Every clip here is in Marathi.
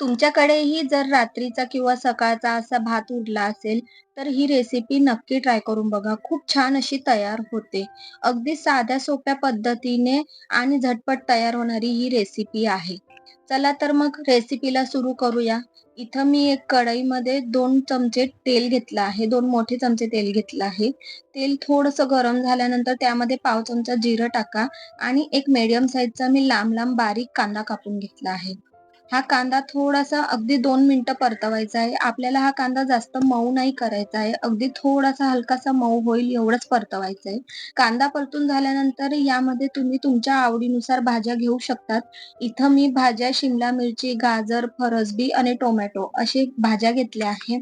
तुमच्याकडेही जर रात्रीचा किंवा सकाळचा असा भात उरला असेल, तर ही रेसिपी नक्की ट्राय करून बघा. खूप छान अशी तयार होते. अगदी साध्या सोप्या पद्धतीने आणि झटपट तयार होणारी ही रेसिपी आहे. चला तर मग रेसिपीला सुरू करूया. इथं मी एक कढईमध्ये दोन चमचे तेल घेतलं आहे. दोन मोठे चमचे तेल घेतलं आहे. तेल थोडंसं गरम झाल्यानंतर त्यामध्ये पाव चमचा जिरं टाका आणि एक मीडियम साईजचा मी लांब-लांब बारीक कांदा कापून घेतला आहे. हा कांदा थोडासा अगदी दोन मिनिटं परतवायचा आहे. आपल्याला हा कांदा जास्त मऊ नाही करायचा आहे. अगदी थोडासा हलकासा मऊ होईल एवढंच परतवायचं आहे. कांदा परतून झाल्यानंतर यामध्ये तुम्ही तुमच्या आवडीनुसार भाज्या घेऊ शकतात. इथं मी भाज्या शिमला मिरची, गाजर, फरसबी आणि टोमॅटो असे भाज्या घेतल्या आहेत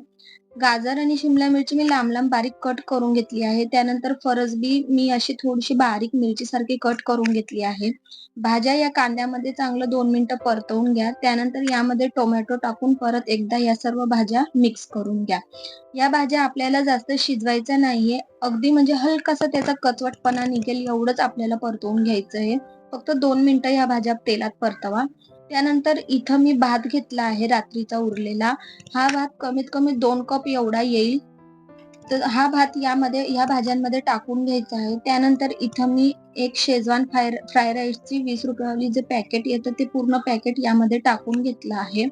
गाजर आणि शिमला मिरची मी लांब-लांब बारीक कट करून घेतली आहे. त्यानंतर फरसबी मी अशी थोडीशी बारीक मिरची सारखी कट करून घेतली आहे. भाज्या या कांद्यामध्ये चांगलं दोन मिनिटं परतवून घ्या. त्यानंतर यामध्ये टोमॅटो टाकून परत एकदा या सर्व भाज्या मिक्स करून घ्या. या भाज्या आपल्याला जास्त शिजवायच्या नाहीये. अगदी म्हणजे हलकासा त्याचा कचवटपणा निघेल एवढंच आपल्याला परतवून घ्यायचं आहे. फक्त दोन मिनिटं या भाज्या तेलात परतवा. त्यानंतर इथं मी भात घेतला आहे रात्रीचा उरलेला. हा भात कमीत कमी दोन कप एवढा येईल. तर हा भात यामध्ये या भाज्यांमध्ये टाकून घ्यायचा आहे. त्यानंतर इथं मी एक शेजवान फ्राय फ्राय राईसची ₹20 जे पॅकेट येतं ते पूर्ण पॅकेट यामध्ये टाकून घेतलं आहे.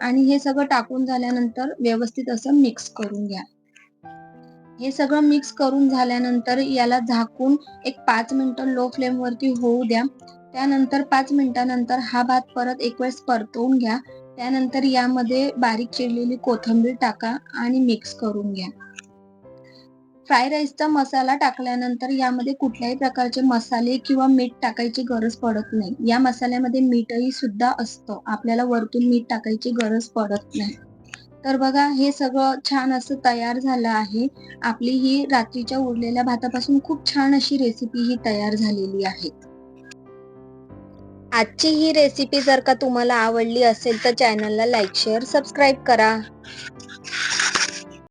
आणि हे सगळं टाकून झाल्यानंतर व्यवस्थित असं मिक्स करून घ्या. हे सगळं मिक्स करून झाल्यानंतर याला झाकून एक पाच मिनिटं लो फ्लेमवरती होऊ द्या. त्यानंतर पाच मिनिटानंतर हा भात परत एक वेळेस परतवून घ्या. त्यानंतर यामध्ये बारीक चिरलेली कोथिंबीर टाका आणि मिक्स करून घ्या. फ्राय राईसचा मसाला टाकल्यानंतर यामध्ये कुठल्याही प्रकारचे मसाले किंवा मीठ टाकायची गरज पडत नाही. या मसाल्यामध्ये मीठही सुद्धा असतं. आपल्याला वरतून मीठ टाकायची गरज पडत नाही. तर बघा हे सगळं छान असं तयार झालं आहे. आपली ही रात्रीच्या उरलेल्या भातापासून खूप छान अशी रेसिपी ही तयार झालेली आहे. आजची ही रेसिपी जर का तुम्हाला आवडली असेल तर चॅनलला लाईक, शेअर, सबस्क्राईब करा.